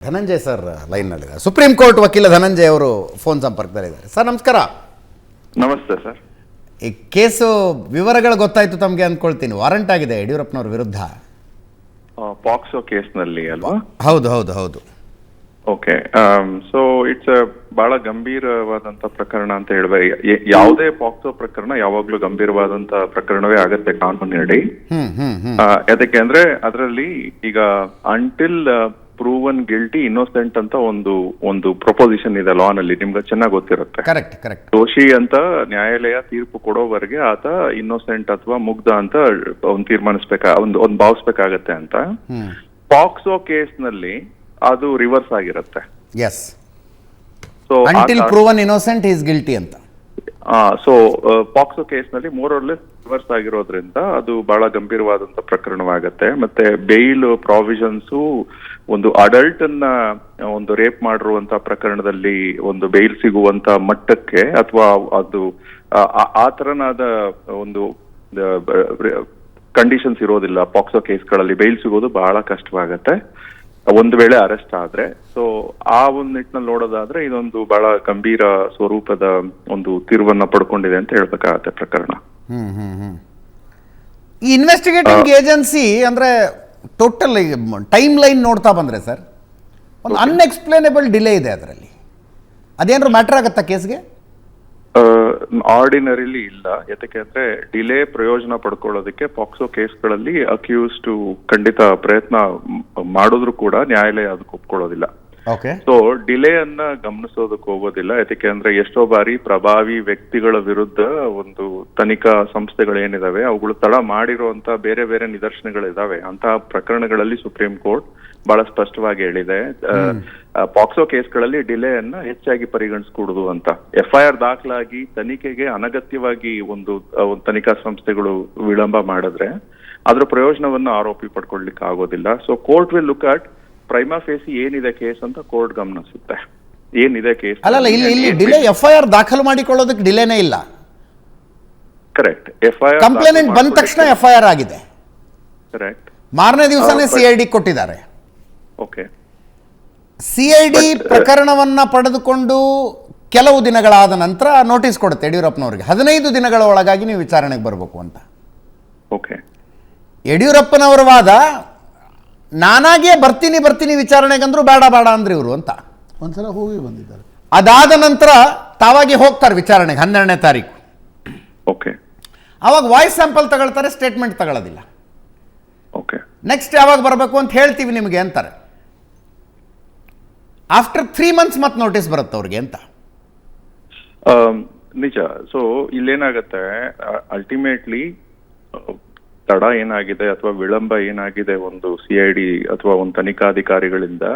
Dhananjay sir ಲೈನ್ನಲ್ಲಿದ್ದಾರೆ supreme court ವಕೀಲ ಧನಂಜಯ್ ಅವರು ಫೋನ್ ಸಂಪರ್ಕದಲ್ಲಿದ್ದಾರೆ. ಸರ್ ನಮಸ್ಕಾರ. ನಮಸ್ತೆ ಸರ್. ಈ ಕೇಸು ವಿವರಗಳು ಗೊತ್ತಾಯ್ತು ತಮಗೆ ಅಂದ್ಕೊಳ್ತೀನಿ ವಾರಂಟ್ ಆಗಿದೆ ಯಡಿಯೂರಪ್ಪನವ್ರ ವಿರುದ್ಧ. ಪಾಕ್ಸೋ ಕೇಸ್ನಲ್ಲಿ ಅಲ್ವಾ? ಹೌದು ಹೌದು ಹೌದು. ಓಕೆ ಸೊ ಇಟ್ಸ್ ಬಹಳ ಗಂಭೀರವಾದಂತ ಪ್ರಕರಣ ಅಂತ ಹೇಳ್ಬೇಕು ಯ- ಯಾವುದೇ ಪಾಕ್ಸೋ ಪ್ರಕರಣ ಯಾವಾಗ್ಲೂ ಗಂಭೀರವಾದಂತ ಪ್ರಕರಣವೇ ಆಗತ್ತೆ ಕಾನೂನಿನಡಿ. ಹ್ಮ್ ಹ್ಮ್ ಹ್ಮ್. ಆ, ಯಾದಕ್ಕೆ ಅಂದ್ರೆ ಅದರಲ್ಲಿ ಈಗ ಅಂಟಿಲ್ ಪ್ರೂವನ್ ಗಿಲ್ಟಿ ಇನ್ನೋಸೆಂಟ್ ಅಂತ ಒಂದು ಒಂದು ಪ್ರೊಪೋಸಿಷನ್ ಇದೆ ಲಾ ನಲ್ಲಿ ನಿಮ್ಗೆ ಚೆನ್ನಾಗಿ ಗೊತ್ತಿರುತ್ತೆ. ಕರೆಕ್ಟ್ ಕರೆಕ್ಟ್ ದೋಷಿ ಅಂತ ನ್ಯಾಯಾಲಯ ತೀರ್ಪು ಕೊಡೋವರೆಗೆ ಆತ ಇನ್ನೋಸೆಂಟ್ ಅಥವಾ ಮುಗ್ಧ ಅಂತ ಒಂದು ತೀರ್ಮಾನಿಸ್ಬೇಕಾ ಒಂದು ಒಂದು ಭಾವಿಸ್ಬೇಕಾಗತ್ತೆ ಅಂತ. ಪಾಕ್ಸೋ ಕೇಸ್ನಲ್ಲಿ ಅದು ರಿವರ್ಸ್ ಆಗಿರುತ್ತೆ. Yes so proven innocent is guilty ಅಂತ. ಸೊ ಪಾಕ್ಸೋ ಕೇಸ್ನಲ್ಲಿ ಮೋರ್ ಲೆಸ್ ರಿವರ್ಸ್ ಆಗಿರೋದ್ರಿಂದ ಅದು ಬಹಳ ಗಂಭೀರವಾದಂತ ಪ್ರಕರಣವಾಗತ್ತೆ. ಮತ್ತೆ ಬೇಲ್ ಪ್ರಾವಿಷನ್ಸ್ ಒಂದು ಅಡಲ್ಟ್ ಅನ್ನ ಒಂದು ರೇಪ್ ಮಾಡಿರುವಂತ ಪ್ರಕರಣದಲ್ಲಿ ಒಂದು ಬೇಲ್ ಸಿಗುವಂತ ಮಟ್ಟಕ್ಕೆ ಅಥವಾ ಅದು ಆ- ತರನಾದ ಒಂದು ಕಂಡೀಷನ್ಸ್ ಇರೋದಿಲ್ಲ. ಪಾಕ್ಸೋ ಕೇಸ್ಗಳಲ್ಲಿ ಬೇಲ್ ಸಿಗೋದು ಬಹಳ ಕಷ್ಟವಾಗತ್ತೆ. ಒಂದು ವೇಳೆ ಅರೆಸ್ಟ್ ಆದ್ರೆ ಸೊ ಆ ಒಂದು ನಿಟ್ಟಿನಲ್ಲಿ ನೋಡೋದಾದ್ರೆ ಇದೊಂದು ಬಹಳ ಗಂಭೀರ ಸ್ವರೂಪದ ಒಂದು ತಿರುವನ್ನ ಪಡ್ಕೊಂಡಿದೆ ಅಂತ ಹೇಳ್ಬೇಕಾಗತ್ತೆ ಪ್ರಕರಣ. ಈ ಇನ್ವೆಸ್ಟಿಗೇಟಿಂಗ್ ಏಜೆನ್ಸಿ ಅಂದ್ರೆ ಟೋಟಲ್ ಟೈಮ್ ಲೈನ್ ನೋಡ್ತಾ ಬಂದ್ರೆ ಸರ್ ಒಂದು ಅನ್ಎಕ್ಸ್ಪ್ಲೇನೇಬಲ್ ಡಿಲೇ ಇದೆ ಅದರಲ್ಲಿ. ಅದೇನಾದ್ರು ಮ್ಯಾಟರ್ ಆಗತ್ತಾ ಕೇಸ್ಗೆ ಆರ್ಡಿನರಿಲಿ ಇಲ್ಲ. ಯಾತಕ್ಕೆ ಅಂದ್ರೆ ಡಿಲೇ ಪ್ರಯೋಜನ ಪಡ್ಕೊಳ್ಳೋದಕ್ಕೆ ಪಾಕ್ಸೋ ಕೇಸ್ಗಳಲ್ಲಿ ಅಕ್ಯೂಸ್ಡ್ ಖಂಡಿತ ಪ್ರಯತ್ನ ಮಾಡಿದ್ರು ಕೂಡ ನ್ಯಾಯಾಲಯ ಅದಕ್ಕೆ ಒಪ್ಕೊಳ್ಳೋದಿಲ್ಲ. ಓಕೆ ಸೊ ಡಿಲೇ ಅನ್ನ ಗಮನಿಸೋದಕ್ಕೆ ಹೋಗೋದಿಲ್ಲ. ಯಾಕೆ ಅಂದ್ರೆ ಎಷ್ಟೋ ಬಾರಿ ಪ್ರಭಾವಿ ವ್ಯಕ್ತಿಗಳ ವಿರುದ್ಧ ಒಂದು ತನಿಖಾ ಸಂಸ್ಥೆಗಳು ಏನಿದಾವೆ ಅವುಗಳು ತಡ ಮಾಡಿರುವಂತ ಬೇರೆ ಬೇರೆ ನಿದರ್ಶನಗಳಿದಾವೆ. ಅಂತಹ ಪ್ರಕರಣಗಳಲ್ಲಿ ಸುಪ್ರೀಂ ಕೋರ್ಟ್ ಬಹಳ ಸ್ಪಷ್ಟವಾಗಿ ಹೇಳಿದೆ. ಪಾಕ್ಸೋ ಕೇಸ್ಗಳಲ್ಲಿ ಡಿಲೇ ಅನ್ನ ಹೆಚ್ಚಾಗಿ ಪರಿಗಣಿಸ್ಕೂಡುದು ಅಂತ. ಎಫ್ಐಆರ್ ದಾಖಲಾಗಿ ತನಿಖೆಗೆ ಅನಗತ್ಯವಾಗಿ ಒಂದು ತನಿಖಾ ಸಂಸ್ಥೆಗಳು ವಿಳಂಬ ಮಾಡಿದ್ರೆ ಅದರ ಪ್ರಯೋಜನವನ್ನ ಆರೋಪಿ ಪಡ್ಕೊಳ್ಲಿಕ್ಕೆ ಆಗೋದಿಲ್ಲ so court will look at prima facie ಏನಿದೆ ಕೇಸ್ ಅಂತ ಕೋರ್ಟ್ ಗಮನಿಸುತ್ತೆ. ಏನಿದೆ ಕೇಸ್ ಅಲ್ಲಲ್ಲ ಇಲ್ಲಿ ಇಲ್ಲಿ ಡಿಲೇ ಎಫ್ ಐ ಆರ್ ದಾಖಲು ಮಾಡಿಕೊಳ್ಳೋದಕ್ಕೆ ಡಿಲೇನೇ ಇಲ್ಲ. ಕರೆಕ್ಟ್ ಎಫ್ ಐ ಕಂಪ್ಲೇಂಟ್ ಬಂದ ತಕ್ಷಣ ಎಫ್ ಐ ಆರ್ ಆಗಿದೆ. ಕರೆಕ್ಟ್ ಮಾರನೇ ದಿವಸನೇ ಸಿ ಐ ಡಿ ಕೊಟ್ಟಿದ್ದಾರೆ. Okay C I D But, uh, ಪ್ರಕರಣವನ್ನ ಪಡೆದುಕೊಂಡು ಕೆಲವು ದಿನಗಳಾದ ನಂತರ ನೋಟಿಸ್ ಕೊಡುತ್ತೆ ಯಡಿಯೂರಪ್ಪನವರಿಗೆ. ಹದಿನೈದು ದಿನಗಳ ಒಳಗಾಗಿ ನೀವು ವಿಚಾರಣೆಗೆ ಬರಬೇಕು ಅಂತ. ಓಕೆ ಯಡಿಯೂರಪ್ಪನವರ ವಾದ ನಾನಾಗೇ ಬರ್ತೀನಿ ಬರ್ತೀನಿ ವಿಚಾರಣೆಗಂದ್ರು ಬೇಡ ಬೇಡ ಅಂದ್ರೆ ಇವರು ಅಂತ. ಒಂದ್ಸಲ ಹೋಗಿ ಬಂದಿದ್ದಾರೆ. ಅದಾದ ನಂತರ ತಾವಾಗಿ ಹೋಗ್ತಾರೆ ವಿಚಾರಣೆಗೆ ಹನ್ನೆರಡನೇ ತಾರೀಕು. ಓಕೆ. ಅವಾಗ ವಾಯ್ಸ್ ಸ್ಯಾಂಪಲ್ ತಗೊಳ್ತಾರೆ ಸ್ಟೇಟ್ಮೆಂಟ್ ತಗೊಳ್ಳೋದಿಲ್ಲ. ಓಕೆ. ನೆಕ್ಸ್ಟ್ ಯಾವಾಗ ಬರಬೇಕು ಅಂತ ಹೇಳ್ತೀವಿ ನಿಮಗೆ ಅಂತಾರೆ. ಆಫ್ಟರ್ ತ್ರೀ ಮಂತ್ಸ್ ಮತ್ತೆ ನೋಟಿಸ್ ಬರುತ್ತೆ ಅವ್ರಿಗೆ ಅಂತ. ನಿಜ. ಸೊ ಇಲ್ಲೇನಾಗತ್ತೆ ಅಲ್ಟಿಮೇಟ್ಲಿ ತಡ ಏನಾಗಿದೆ ಅಥವಾ ವಿಳಂಬ ಏನಾಗಿದೆ ಒಂದು ಸಿಐಡಿ ಐ ಡಿ ಅಥವಾ ಒಂದು ತನಿಖಾಧಿಕಾರಿಗಳಿಂದ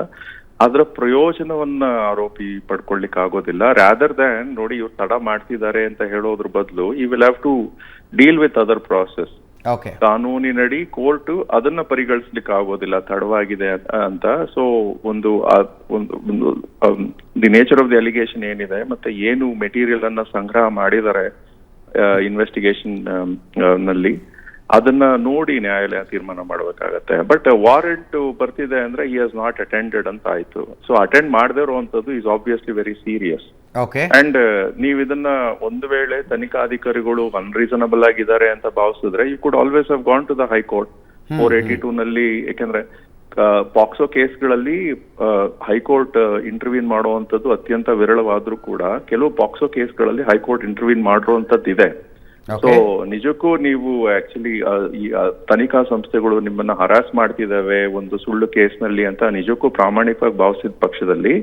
ಅದರ ಪ್ರಯೋಜನವನ್ನ ಆರೋಪಿ ಪಡ್ಕೊಳ್ಲಿಕ್ಕೆ ಆಗೋದಿಲ್ಲ. ರಾದರ್ ದ್ಯಾನ್ ನೋಡಿ ಇವ್ರು ತಡ ಮಾಡ್ತಿದ್ದಾರೆ ಅಂತ ಹೇಳೋದ್ರ ಬದಲು ಈ will have to deal with other process ಕಾನೂನಿನಡಿ court ಅದನ್ನ ಪರಿಗಣಿಸ್ಲಿಕ್ಕೆ ಆಗೋದಿಲ್ಲ ತಡವಾಗಿದೆ ಅಂತ- ಅಂತ. ಸೊ ಒಂದು ಒಂದು the nature of the allegation ಏನಿದೆ ಮತ್ತೆ ಏನು ಮೆಟೀರಿಯಲ್ ಅನ್ನ ಸಂಗ್ರಹ ಮಾಡಿದ್ದಾರೆ ಇನ್ವೆಸ್ಟಿಗೇಷನ್ನಲ್ಲಿ. ಅದನ್ನ ನೋಡಿ ನ್ಯಾಯಾಲಯ ತೀರ್ಮಾನ ಮಾಡಬೇಕಾಗತ್ತೆ. ಬಟ್ ವಾರೆಂಟ್ ಬರ್ತಿದೆ ಅಂದ್ರೆ ಈ ಹಸ್ ನಾಟ್ ಅಟೆಂಡೆಡ್ ಅಂತ ಆಯ್ತು. ಸೊ ಅಟೆಂಡ್ ಮಾಡದೇ ಇರುವಂತದ್ದು is obviously very serious and ನೀವ್ ಇದನ್ನ ಒಂದು ವೇಳೆ ತನಿಖಾಧಿಕಾರಿಗಳು ಅನ್ರೀಸನಬಲ್ ಆಗಿದ್ದಾರೆ ಅಂತ ಭಾವಿಸಿದ್ರೆ you could always have gone to the high court four eighty two ನಲ್ಲಿ. ಯಾಕಂದ್ರೆ ಪಾಕ್ಸೋ ಕೇಸ್ಗಳಲ್ಲಿ ಹೈಕೋರ್ಟ್ ಇಂಟರ್ವ್ಯೂನ್ ಮಾಡುವಂತದ್ದು ಅತ್ಯಂತ ವಿರಳವಾದ್ರೂ ಕೂಡ ಕೆಲವು ಪಾಕ್ಸೋ ಕೇಸ್ಗಳಲ್ಲಿ ಹೈಕೋರ್ಟ್ ಇಂಟರ್ವ್ಯೂನ್ ಮಾಡಿರುವಂತದ್ದು ಇದೆ ಸೊ ನಿಜಕ್ಕೂ ನೀವು ಆಕ್ಚುಲಿ ಈ ತನಿಖಾ ಸಂಸ್ಥೆಗಳು ನಿಮ್ಮನ್ನ ಹರಾಸ್ ಮಾಡ್ತಿದ್ದಾವೆ ಒಂದು ಸುಳ್ಳು ಕೇಸ್ನಲ್ಲಿ ಅಂತ ನಿಜಕ್ಕೂ ಪ್ರಾಮಾಣಿಕವಾಗಿ ಭಾವಿಸಿದ ಪಕ್ಷದಲ್ಲಿ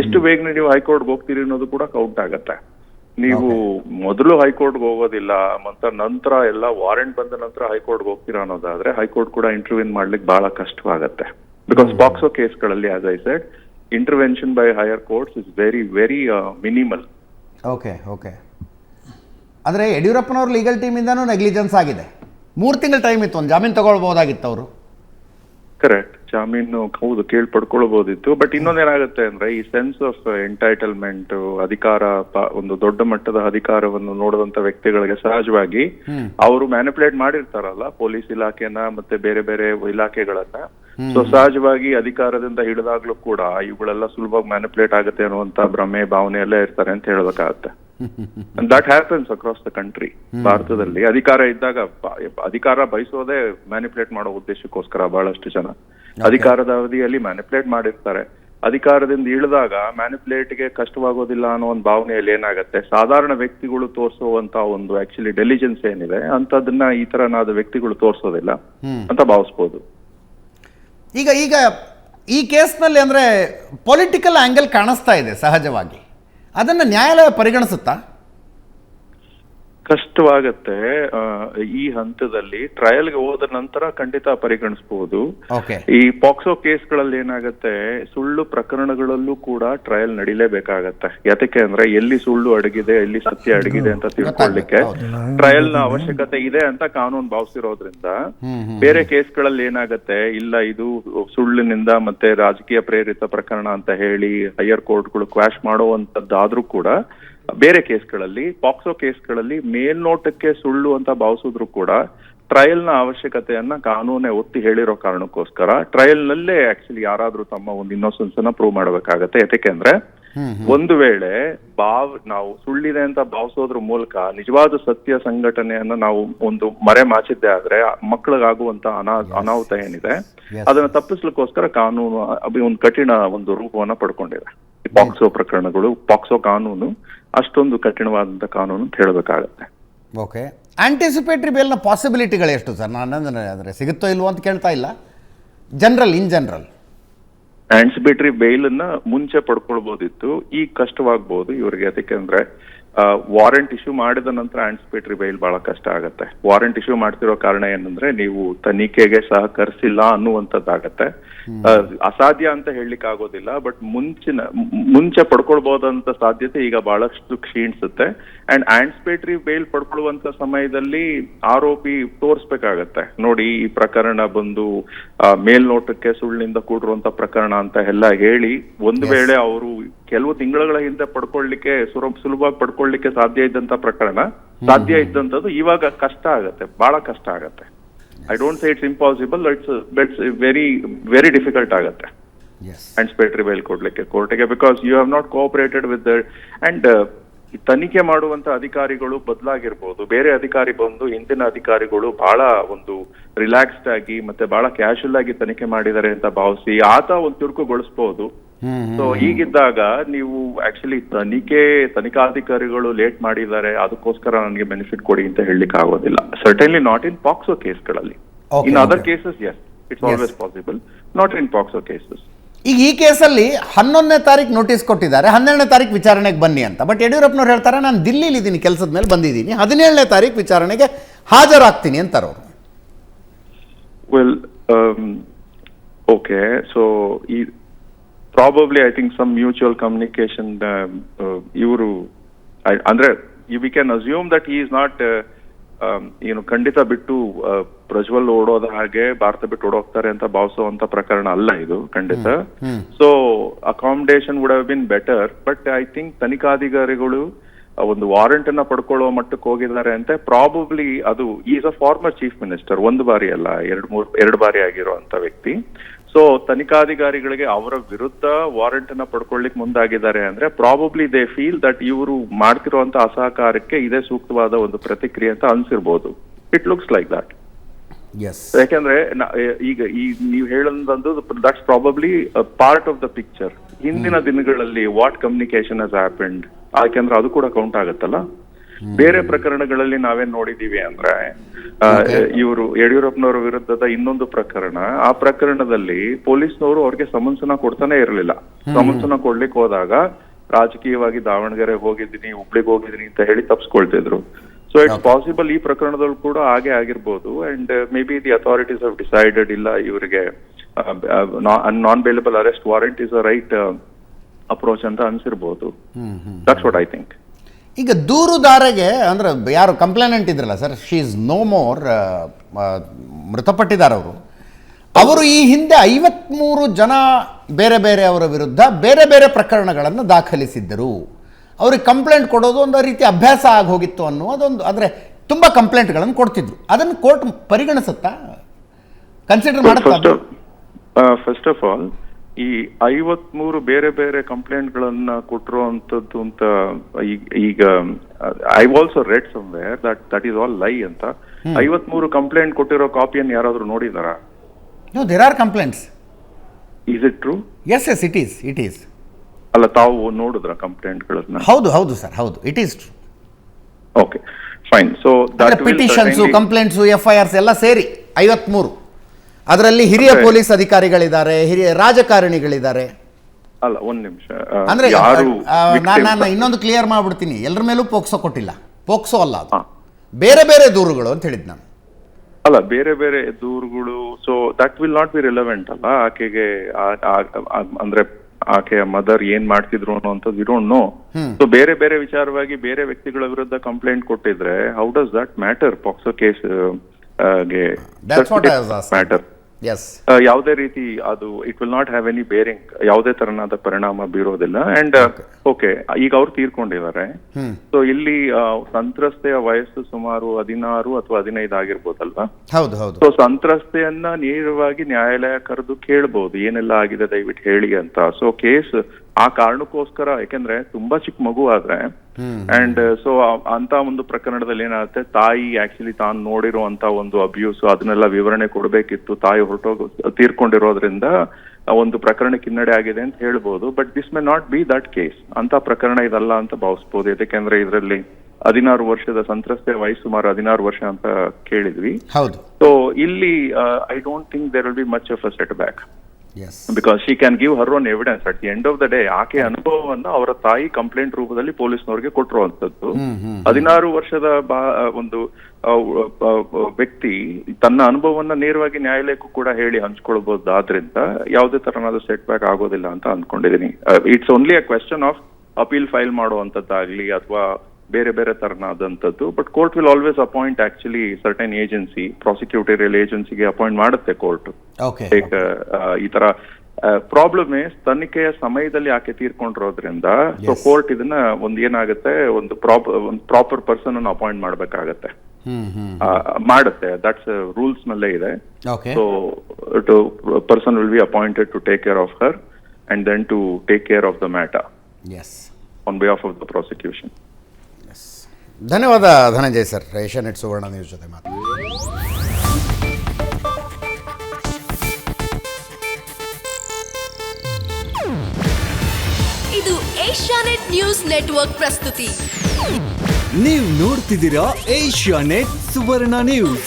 ಎಷ್ಟು ಬೇಗನೆ ನೀವು ಹೈಕೋರ್ಟ್ಗೆ ಹೋಗ್ತೀರಿ ಅನ್ನೋದು ಕೂಡ ಕೌಂಟ್ ಆಗತ್ತೆ. ನೀವು ಮೊದಲು ಹೈಕೋರ್ಟ್ಗೆ ಹೋಗೋದಿಲ್ಲ ಮತ್ತ ನಂತರ ಎಲ್ಲ ವಾರೆಂಟ್ ಬಂದ ನಂತರ ಹೈಕೋರ್ಟ್ಗೆ ಹೋಗ್ತೀರಾ ಅನ್ನೋದಾದ್ರೆ ಹೈಕೋರ್ಟ್ ಕೂಡ ಇಂಟರ್ವ್ಯೂನ್ ಮಾಡ್ಲಿಕ್ಕೆ ಬಹಳ ಕಷ್ಟವಾಗತ್ತೆ. Because case ಕೇಸ್ಗಳಲ್ಲಿ as I said intervention by higher courts is very very minimal okay okay ಆದರೆ ಯಡಿಯೂರಪ್ಪನವ್ರ ಲೀಗಲ್ ಟೀಮಿಂದನೂ ನೆಗ್ಲಿಜೆನ್ಸ್ ಆಗಿದೆ. ಮೂರು ತಿಂಗಳ ಟೈಮ್ ಇತ್ತು ಒಂದು ಜಾಮೀನು ತಗೊಳ್ಬೋದಾಗಿತ್ತು ಅವರು. ಕರೆಕ್ಟ್ ಜಾಮೀನು ಹೌದು ಕೇಳಿ ಪಡ್ಕೊಳ್ಬಹುದಿತ್ತು ಬಟ್ ಇನ್ನೊಂದೇನಾಗುತ್ತೆ ಅಂದ್ರೆ ಈ ಸೆನ್ಸ್ ಆಫ್ ಎಂಟೈಟಲ್ಮೆಂಟ್ ಅಧಿಕಾರ ಒಂದು ದೊಡ್ಡ ಮಟ್ಟದ ಅಧಿಕಾರವನ್ನು ನೋಡುವಂತ ವ್ಯಕ್ತಿಗಳಿಗೆ ಸಹಜವಾಗಿ ಅವರು ಮ್ಯಾನಿಪುಲೇಟ್ ಮಾಡಿರ್ತಾರಲ್ಲ ಪೊಲೀಸ್ ಇಲಾಖೆನ ಮತ್ತೆ ಬೇರೆ ಬೇರೆ ಇಲಾಖೆಗಳನ್ನ. ಸೊ ಸಹಜವಾಗಿ ಅಧಿಕಾರದಿಂದ ಹಿಡಿದಾಗ್ಲೂ ಕೂಡ ಇವುಗಳೆಲ್ಲ ಸುಲಭವಾಗಿ ಮ್ಯಾನಿಪುಲೇಟ್ ಆಗುತ್ತೆ ಅನ್ನುವಂತ ಭ್ರಮೆ ಭಾವನೆ ಎಲ್ಲ ಇರ್ತಾರೆ ಅಂತ ಹೇಳ್ಬೇಕಾಗತ್ತೆ that happens across the country ಭಾರತದಲ್ಲಿ. ಅಧಿಕಾರ ಇದ್ದಾಗ ಅಧಿಕಾರ ಬಯಸೋದೇ ಮ್ಯಾನಿಪುಲೇಟ್ ಮಾಡೋ ಉದ್ದೇಶಕ್ಕೋಸ್ಕರ ಬಹಳಷ್ಟು ಜನ. ಅಧಿಕಾರದ ಅವಧಿಯಲ್ಲಿ ಮ್ಯಾನಿಪುಲೇಟ್ ಮಾಡಿರ್ತಾರೆ. ಅಧಿಕಾರದಿಂದ ಇಳಿದಾಗ ಮ್ಯಾನಿಪುಲೇಟ್ಗೆ ಕಷ್ಟವಾಗೋದಿಲ್ಲ ಅನ್ನೋ ಒಂದು ಭಾವನೆಯಲ್ಲಿ ಏನಾಗುತ್ತೆ? ಸಾಧಾರಣ ವ್ಯಕ್ತಿಗಳು ತೋರಿಸುವಂತ ಒಂದು ಆಕ್ಚುಲಿ ಡೆಲಿಜೆನ್ಸ್ ಏನಿದೆ ಅಂತದನ್ನ ಈ ತರನಾದ ವ್ಯಕ್ತಿಗಳು ತೋರಿಸೋದಿಲ್ಲ ಅಂತ ಭಾವಿಸ್ಬೋದು. ಈಗ ಈಗ ಈ ಕೇಸ್ನಲ್ಲಿ ಅಂದ್ರೆ ಪೊಲಿಟಿಕಲ್ ಆಂಗಲ್ ಕಾಣಿಸ್ತಾ ಇದೆ ಸಹಜವಾಗಿ. ಅದನ್ನು ನ್ಯಾಯಾಲಯ ಪರಿಗಣಿಸುತ್ತಾ ಕಷ್ಟವಾಗತ್ತೆ. ಈ ಹಂತದಲ್ಲಿ ಟ್ರಯಲ್ಗೆ ಹೋದ ನಂತರ ಖಂಡಿತ ಪರಿಗಣಿಸಬಹುದು ಈ ಪಾಕ್ಸೋ ಕೇಸ್ಗಳಲ್ಲಿ ಏನಾಗತ್ತೆ ಸುಳ್ಳು ಪ್ರಕರಣಗಳಲ್ಲೂ ಕೂಡ ಟ್ರಯಲ್ ನಡಿಲೇಬೇಕಾಗತ್ತೆ. ಯಾತಕ್ಕೆ ಅಂದ್ರೆ ಎಲ್ಲಿ ಸುಳ್ಳು ಅಡಗಿದೆ ಎಲ್ಲಿ ಸತ್ಯ ಅಡಗಿದೆ ಅಂತ ತಿಳ್ಕೊಳ್ಳಿಕ್ಕೆ ಟ್ರಯಲ್ನ ಅವಶ್ಯಕತೆ ಇದೆ ಅಂತ ಕಾನೂನು ಭಾವಿಸಿರೋದ್ರಿಂದ ಬೇರೆ ಕೇಸ್ಗಳಲ್ಲಿ ಏನಾಗತ್ತೆ ಇಲ್ಲ ಇದು ಸುಳ್ಳಿನಿಂದ ಮತ್ತೆ ರಾಜಕೀಯ ಪ್ರೇರಿತ ಪ್ರಕರಣ ಅಂತ ಹೇಳಿ ಹೈಯರ್ ಕೋರ್ಟ್ಗಳು ಕ್ವಾಶ್ ಮಾಡುವಂತದ್ದಾದ್ರೂ ಕೂಡ ಬೇರೆ ಕೇಸ್ಗಳಲ್ಲಿ ಪಾಕ್ಸೋ ಕೇಸ್ಗಳಲ್ಲಿ ಮೇಲ್ನೋಟಕ್ಕೆ ಸುಳ್ಳು ಅಂತ ಭಾವಿಸಿದ್ರು ಕೂಡ ಟ್ರಯಲ್ನ ಅವಶ್ಯಕತೆಯನ್ನ ಕಾನೂನೇ ಒತ್ತಿ ಹೇಳಿರೋ ಕಾರಣಕ್ಕೋಸ್ಕರ ಟ್ರಯಲ್ ನಲ್ಲೇ ಆಕ್ಚುಲಿ ಯಾರಾದ್ರೂ ತಮ್ಮ ಒಂದು ಇನ್ನೋಸೆನ್ಸ್ ಅನ್ನ ಪ್ರೂವ್ ಮಾಡಬೇಕಾಗತ್ತೆ. ಯಾಕೆಂದ್ರೆ ಒಂದು ವೇಳೆ ಭಾವ್ ನಾವು ಸುಳ್ಳಿದೆ ಅಂತ ಭಾವಿಸೋದ್ರ ಮೂಲಕ ನಿಜವಾದ ಸತ್ಯ ಸಂಘಟನೆಯನ್ನ ನಾವು ಒಂದು ಮರೆ ಮಾಚಿದ್ದೆ ಆದ್ರೆ ಮಕ್ಕಳಿಗಾಗುವಂತ ಅನಾ ಅನಾಹುತ ಏನಿದೆ. ಅದನ್ನ ತಪ್ಪಿಸ್ಲಿಕ್ಕೋಸ್ಕರ ಕಾನೂನು ಒಂದು ಕಠಿಣ ಒಂದು ರೂಪವನ್ನ ಪಡ್ಕೊಂಡಿದೆ. ಪಾಕ್ಸೋ ಪ್ರಕರಣಗಳು ಪಾಕ್ಸೋ ಕಾನೂನು ಅಷ್ಟೊಂದು ಕಠಿಣವಾದಂತ ಕಾನೂನು ಅಂತ ಹೇಳಬೇಕಾಗತ್ತೆ. ಓಕೆ. ಆಂಟಿಸಿಪೇಟ್ರಿ ಬೇಲ್ನ ಪಾಸಿಬಿಲಿಟಿಗಳು ಎಷ್ಟು ಸರ್? ನಾನು ಅಂದರೆ ಸಿಗುತ್ತೋ ಇಲ್ವೋ ಅಂತ ಕೇಳ್ತಾ ಇಲ್ಲ. General in general anticipatory bail ಅನ್ನ ಮುಂಚೆ ಪಡ್ಕೊಳ್ಬಹುದಿತ್ತು ಈಗ ಕಷ್ಟವಾಗಬಹುದು ಇವರಿಗೆ. ಅದಕ್ಕೆಂದ್ರೆ ವಾರೆಂಟ್ ಇಶ್ಯೂ ಮಾಡಿದ ನಂತರ ಆಂಟಿಸಿಪೇಟರಿ ಬೈಲ್ ಬಹಳ ಕಷ್ಟ ಆಗುತ್ತೆ. ವಾರೆಂಟ್ ಇಶ್ಯೂ ಮಾಡ್ತಿರೋ ಕಾರಣ ಏನಂದ್ರೆ ನೀವು ತನಿಖೆಗೆ ಸಹಕರಿಸಿಲ್ಲ ಅನ್ನುವಂಥದ್ದಾಗತ್ತೆ. ಅಸಾಧ್ಯ ಅಂತ ಹೇಳಲಿಕ್ಕೆ ಆಗೋದಿಲ್ಲ ಬಟ್ ಮುಂಚಿನ ಮುಂಚೆ ಪಡ್ಕೊಳ್ಬಹುದಂತ ಸಾಧ್ಯತೆ ಈಗ ಬಹಳಷ್ಟು ಕ್ಷೀಣಿಸುತ್ತೆ. ಅಂಡ್ ಆಂಟಿಸಿಪೇಟರಿ ಬೇಲ್ ಪಡ್ಕೊಳ್ಳುವಂತ ಸಮಯದಲ್ಲಿ ಆರೋಪಿ ತೋರಿಸ್ಬೇಕಾಗತ್ತೆ. ನೋಡಿ ಈ ಪ್ರಕರಣ ಬಂದು ಮೇಲ್ನೋಟಕ್ಕೆ ಸುಳ್ಳಿನಿಂದ ಕೂಡಿರುವಂತ ಪ್ರಕರಣ ಅಂತ ಎಲ್ಲ ಹೇಳಿ ಒಂದು ವೇಳೆ ಅವರು ಕೆಲವು ತಿಂಗಳುಗಳ ಹಿಂದೆ ಪಡ್ಕೊಳ್ಳಿಕ್ಕೆ ಸುರ ಸುಲಭವಾಗಿ ಪಡ್ಕೊಳ್ಳಿಕ್ಕೆ ಸಾಧ್ಯ ಇದ್ದಂತ ಪ್ರಕರಣ ಸಾಧ್ಯ ಇದ್ದಂಥದ್ದು ಇವಾಗ ಕಷ್ಟ ಆಗತ್ತೆ ಬಹಳ ಕಷ್ಟ ಆಗತ್ತೆ. I don't say it's impossible it's bets very very difficult ಆಗತ್ತೆ. ಆನ್ಸ್ಪೇಟ್ರಿ ಬೈಲ್ ಕೊಡ್ಲಿಕ್ಕೆ ಕೋರ್ಟ್ಗೆ because you have not cooperated with and ತನಿಖೆ ಮಾಡುವಂತ ಅಧಿಕಾರಿಗಳು ಬದಲಾಗಿರ್ಬೋದು. ಬೇರೆ ಅಧಿಕಾರಿ ಬಂದು ಹಿಂದಿನ ಅಧಿಕಾರಿಗಳು ಬಹಳ ಒಂದು ರಿಲ್ಯಾಕ್ಸ್ಡ್ ಆಗಿ ಮತ್ತೆ ಬಹಳ ಕ್ಯಾಶುಯಲ್ ಆಗಿ ತನಿಖೆ ಮಾಡಿದ್ದಾರೆ ಅಂತ ಭಾವಿಸಿ ಆತ ಒಂದು ಚುರುಕುಗೊಳಿಸಬಹುದು ಸೊ ಹೀಗಿದ್ದಾಗ ನೀವು ಆಕ್ಚುಲಿ ತನಿಖೆ ತನಿಖಾಧಿಕಾರಿಗಳು ಲೇಟ್ ಮಾಡಿದ್ದಾರೆ ಅದಕ್ಕೋಸ್ಕರ ನನಗೆ ಬೆನಿಫಿಟ್ ಕೊಡಿ ಅಂತ ಹೇಳಲಿಕ್ಕೆ ಆಗೋದಿಲ್ಲ. Certainly not in POCSO ಕೇಸ್ಗಳಲ್ಲಿ in other cases yes it's always possible not in POCSO cases ಈಗ ಈ ಕೇಸಲ್ಲಿ ಹನ್ನೊಂದನೇ ತಾರೀಕು ನೋಟಿಸ್ ಕೊಟ್ಟಿದ್ದಾರೆ ಹನ್ನೆರಡನೇ ತಾರೀಕು ವಿಚಾರಣೆಗೆ ಬನ್ನಿ ಅಂತ. ಬಟ್ ಯಡಿಯೂರಪ್ಪನವ್ರು ಹೇಳ್ತಾರೆ ನಾನು ದಿಲ್ಲಿಲಿ ಇದ್ದೀನಿ ಕೆಲಸದ ಮೇಲೆ ಬಂದಿದ್ದೀನಿ. ಹದಿನೇಳನೇ ತಾರೀಕು ವಿಚಾರಣೆಗೆ ಹಾಜರಾಗ್ತೀನಿ ಅಂತಾರೆ ಅವರು ಓಕೆ ಸೊ ಈ e- I think some mutual communication communication. ಇವರು ಅಂದ್ರೆ we can assume that he is not. Uh, um, ಏನು ಖಂಡಿತ ಬಿಟ್ಟು ಪ್ರಜ್ವಲ್ ಓಡೋದ ಹಾಗೆ ಭಾರತ ಬಿಟ್ಟು ಓಡೋಗ್ತಾರೆ ಅಂತ ಭಾವಿಸುವಂತ ಪ್ರಕರಣ ಅಲ್ಲ ಇದು ಖಂಡಿತ so accommodation would have been better but I think ತನಿಖಾಧಿಕಾರಿಗಳು ಒಂದು ವಾರೆಂಟ್ ಅನ್ನ ಪಡ್ಕೊಳ್ಳುವ ಮಟ್ಟಕ್ಕೆ ಹೋಗಿದ್ದಾರೆ ಅಂತ ಪ್ರಾಬಬ್ಲಿ ಅದು is a former chief minister ಒಂದು ಬಾರಿ ಅಲ್ಲ ಎರಡು ಮೂರು ಎರಡು ಬಾರಿ ಆಗಿರುವಂತ ವ್ಯಕ್ತಿ ಸೊ ತನಿಖಾಧಿಕಾರಿಗಳಿಗೆ ಅವರ ವಿರುದ್ಧ ವಾರೆಂಟ್ ಅನ್ನ ಪಡ್ಕೊಳ್ಳಿಕ್ ಮುಂದಾಗಿದ್ದಾರೆ ಅಂದ್ರೆ ಪ್ರಾಬಬ್ಲಿ ದೇ ಫೀಲ್ ದಟ್ ಇವರು ಮಾಡ್ತಿರುವಂತ ಅಸಹಕಾರಕ್ಕೆ ಇದೇ ಸೂಕ್ತವಾದ ಒಂದು ಪ್ರತಿಕ್ರಿಯೆ ಅಂತ ಅನ್ಸಿರ್ಬೋದು. ಇಟ್ ಲುಕ್ಸ್ ಲೈಕ್ ದಟ್ ಯಾಕಂದ್ರೆ ಈಗ ಈ ನೀವು ಹೇಳಂದು that's probably part of the picture ಹಿಂದಿನ ದಿನಗಳಲ್ಲಿ ವಾಟ್ ಕಮ್ಯುನಿಕೇಶನ್ ಹ್ಯಾಪೆಂಡ್ ಯಾಕೆಂದ್ರೆ ಅದು ಕೂಡ ಕೌಂಟ್ ಆಗುತ್ತಲ್ಲ? ಬೇರೆ ಪ್ರಕರಣಗಳಲ್ಲಿ ನಾವೇನ್ ನೋಡಿದೀವಿ ಅಂದ್ರೆ ಇವರು ಯಡಿಯೂರಪ್ಪನವರ ವಿರುದ್ಧದ ಇನ್ನೊಂದು ಪ್ರಕರಣ ಆ ಪ್ರಕರಣದಲ್ಲಿ ಪೊಲೀಸ್ನವರು ಅವ್ರಿಗೆ ಸಮನ್ಸನ ಕೊಡ್ತಾನೆ ಇರಲಿಲ್ಲ. ಸಮನ್ಸನ ಕೊಡ್ಲಿಕ್ಕೆ ಹೋದಾಗ ರಾಜಕೀಯವಾಗಿ ದಾವಣಗೆರೆ ಹೋಗಿದ್ದೀನಿ ಹುಬ್ಳಿಗೆ ಹೋಗಿದ್ದೀನಿ ಅಂತ ಹೇಳಿ ತಪ್ಸ್ಕೊಳ್ತಿದ್ರು. ಸೊ ಇಟ್ಸ್ ಪಾಸಿಬಲ್ ಈ ಪ್ರಕರಣದಲ್ಲೂ ಕೂಡ ಹಾಗೆ ಆಗಿರ್ಬೋದು and maybe the authorities have decided ಇಲ್ಲ ಇವರಿಗೆ non bailable arrest warrant is a right approach ಅಂತ ಅನ್ಸಿರ್ಬೋದು. ದಟ್ಸ್ ವಾಟ್ ಐ ಥಿಂಕ್ ಈಗ ದೂರುದಾರಗೆ ಅಂದ್ರೆ ಯಾರು ಕಂಪ್ಲೇನೆಂಟ್ ಇದ್ರಲ್ಲ sir she is no more ಮೃತಪಟ್ಟಿದ್ದಾರೆ ಅವರು ಅವರು ಈ ಹಿಂದೆ ಐವತ್ಮೂರು ಜನ ಬೇರೆ ಬೇರೆ ಅವರ ವಿರುದ್ಧ ಬೇರೆ ಬೇರೆ ಪ್ರಕರಣಗಳನ್ನು ದಾಖಲಿಸಿದ್ದರು. ಅವ್ರಿಗೆ ಕಂಪ್ಲೇಂಟ್ ಕೊಡೋದು ಒಂದು ರೀತಿ ಅಭ್ಯಾಸ ಆಗೋಗಿತ್ತು ಅನ್ನೋದೊಂದು ಅಂದರೆ ತುಂಬ ಕಂಪ್ಲೇಂಟ್ಗಳನ್ನು ಕೊಡ್ತಿದ್ರು. ಅದನ್ನು ಕೋರ್ಟ್ ಪರಿಗಣಿಸುತ್ತಾ? ಕನ್ಸಿಡರ್ ಮಾಡುತ್ತಾ ಫಸ್ಟ್ ಆಫ್ ಆಲ್ ಈ ಐವತ್ಮೂರು ಬೇರೆ ಬೇರೆ ಕಂಪ್ಲೇಂಟ್ ಗಳನ್ನ ಕೊಟ್ಟಿರುವಂತದ್ದು ಅಂತ ಈಗ- I also read somewhere that that is all lie ಅಂತ. ಐವತ್ಮೂರು ಕಂಪ್ಲೇಂಟ್ ಕೊಟ್ಟಿರೋ ಕಾಪಿಯನ್ನು ಯಾರಾದ್ರೂ ನೋಡಿದಾರ? No there are complaints is it true yes yes it is it is ಅಲ್ಲ ತಾವು ನೋಡಿದ್ರ ಕಂಪ್ಲೇಂಟ್ಗಳನ್ನ? ಹೌದು ಹೌದು ಸರ್ ಹೌದು it is true okay fine so petitions complaints F I Rs ಎಲ್ಲ ಸೇರಿ ಐವತ್ಮೂರು. ಅದರಲ್ಲಿ ಹಿರಿಯ. ಪೊಲೀಸ್ ಅಧಿಕಾರಿಗಳಿದ್ದಾರೆ ಹಿರಿಯ ರಾಜಕಾರಣಿಗಳಿದ್ದಾರೆ. ಅಲ್ಲ ಒಂದ್ ನಿಮಿಷ. ಅಂದ್ರೆ ನಾನು ಇನ್ನೊಂದು ಕ್ಲಿಯರ್ ಮಾಡ್ಬಿಡ್ತೀನಿ. ಎಲ್ಲರ ಮೇಲೂ ಪೋಕ್ಸೋ ಕೊಟ್ಟಿಲ್ಲ. ಪೋಕ್ಸೋ ಅಲ್ಲ ಅದು. ಬೇರೆ ಬೇರೆ ದೂರುಗಳು ಅಂತ ಹೇಳಿದ್ ನಾನು. ಅಲ್ಲ ಬೇರೆ ಬೇರೆ ದೂರುಗಳು so that will not be relevant ಅಲ್ಲ? ಆಕೆಗೆ ಅಂದ್ರೆ ಆಕೆಯ ಮದರ್ ಏನ್ ಮಾಡ್ತಿದ್ರು ಅನ್ನೋಂಥದ್ದು ವಿ ಡೋಂಟ್ ನೋ ಸೊ ಬೇರೆ ಬೇರೆ ವಿಚಾರವಾಗಿ ಬೇರೆ ವ್ಯಕ್ತಿಗಳ ವಿರುದ್ಧ ಕಂಪ್ಲೇಂಟ್ ಕೊಟ್ಟಿದ್ರೆ how does that matter POCSO ಕೇಸ್ಗೆ matter ಯಾವುದೇ ರೀತಿ ಅದು it will not have any bearing ಯಾವುದೇ ತರನಾದ ಪರಿಣಾಮ ಬೀರೋದಿಲ್ಲ. ಅಂಡ್ ಓಕೆ ಈಗ ಅವ್ರು ತೀರ್ಕೊಂಡಿದ್ದಾರೆ. ಸೊ ಇಲ್ಲಿ ಸಂತ್ರಸ್ತೆಯ ವಯಸ್ಸು ಸುಮಾರು ಹದಿನಾರು ಅಥವಾ ಹದಿನೈದು ಆಗಿರ್ಬೋದಲ್ವಾ? ಹೌದು ಹೌದು. ಸೊ ಸಂತ್ರಸ್ತೆಯನ್ನ ನೇರವಾಗಿ ನ್ಯಾಯಾಲಯ ಕರೆದು ಕೇಳಬಹುದು ಏನೆಲ್ಲ ಆಗಿದೆ ದಯವಿಟ್ಟು ಹೇಳಿ ಅಂತ. ಸೊ ಕೇಸ್ ಆ ಕಾರಣಕ್ಕೋಸ್ಕರ ಯಾಕೆಂದ್ರೆ ತುಂಬಾ ಚಿಕ್ಕ ಮಗು ಆದ್ರೆ ಅಂಡ್ ಸೊ ಅಂತ ಒಂದು ಪ್ರಕರಣದಲ್ಲಿ ಏನಾಗುತ್ತೆ ತಾಯಿ ಆಕ್ಚುಲಿ ತಾನು ನೋಡಿರುವಂತ ಒಂದು ಅಬ್ಯೂಸ್ ಅದನ್ನೆಲ್ಲ ವಿವರಣೆ ಕೊಡಬೇಕಿತ್ತು ತಾಯಿ ಹೊರಟೋಗಿ ತೀರ್ಕೊಂಡಿರೋದ್ರಿಂದ ಒಂದು ಪ್ರಕರಣಕ್ಕೆ ಹಿನ್ನಡೆ ಆಗಿದೆ ಅಂತ ಹೇಳ್ಬೋದು but this may not be that case ಅಂತ ಪ್ರಕರಣ ಇದಲ್ಲ ಅಂತ ಭಾವಿಸ್ಬೋದು ಯಾಕೆಂದ್ರೆ ಇದರಲ್ಲಿ ಹದಿನಾರು ವರ್ಷದ ಸಂತ್ರಸ್ತೆ ವಯಸ್ಸು ಸುಮಾರು ಹದಿನಾರು ವರ್ಷ ಅಂತ ಕೇಳಿದ್ವಿ. ಸೊ ಇಲ್ಲಿ I don't think there will be much of a setback because she can give her own evidence at the end of the day ಆಕೆ ಅನುಭವವನ್ನ ಅವರ ತಾಯಿ ಕಂಪ್ಲೇಂಟ್ ರೂಪದಲ್ಲಿ ಪೊಲೀಸ್ನವರಿಗೆ ಕೊಟ್ಟಿರುವಂತದ್ದು ಹದಿನಾರು ವರ್ಷದ ಬಾ- ಒಂದು ವ್ಯಕ್ತಿ ತನ್ನ ಅನುಭವವನ್ನ ನೇರವಾಗಿ ನ್ಯಾಯಾಲಯಕ್ಕೂ ಕೂಡ ಹೇಳಿ ಹಂಚ್ಕೊಳ್ಬಹುದಾದ್ರಿಂದ ಯಾವುದೇ ತರನಾದ ಸೆಟ್ ಬ್ಯಾಕ್ ಆಗೋದಿಲ್ಲ ಅಂತ ಅನ್ಕೊಂಡಿದ್ದೀನಿ it's only a question of appeal file ಮಾಡುವಂತದ್ದಾಗ್ಲಿ ಅಥವಾ ಬೇರೆ ಬೇರೆ ತರನಾದಂಥದ್ದು but court will always appoint actually certain agency prosecutorial ಏಜೆನ್ಸಿಗೆ ಅಪಾಯಿಂಟ್ ಮಾಡುತ್ತೆ ಕೋರ್ಟ್ ಓಕೆ ಲೈಕ್ ಈ ತರ ಪ್ರಾಬ್ಲಮ್ ತನಿಖೆಯ ಸಮಯದಲ್ಲಿ ಆಕೆ ತೀರ್ಕೊಂಡಿರೋದ್ರಿಂದ ಸೊ ಕೋರ್ಟ್ ಇದನ್ನ ಒಂದ್ ಏನಾಗುತ್ತೆ ಒಂದು ಪ್ರಾಪರ್ ಒಂದು ಪ್ರಾಪರ್ ಪರ್ಸನ್ ಅನ್ನು ಅಪಾಯಿಂಟ್ ಮಾಡ್ಬೇಕಾಗತ್ತೆ. ಮಾಡುತ್ತೆ ದಟ್ಸ್ ರೂಲ್ಸ್ ನಲ್ಲೇ ಇದೆ. So two person will be appointed to take care of her and then to take care of the matter on on of of the prosecution ಧನ್ಯವಾದ Dhananjay sir. Asianet Suvarna news ಜೊತೆ ಮಾತು. ಇದು Asianet news network ಪ್ರಸ್ತುತಿ. ನೀವು ನೋಡ್ತಿದ್ದೀರಾ Asia net ಸುವರ್ಣ news.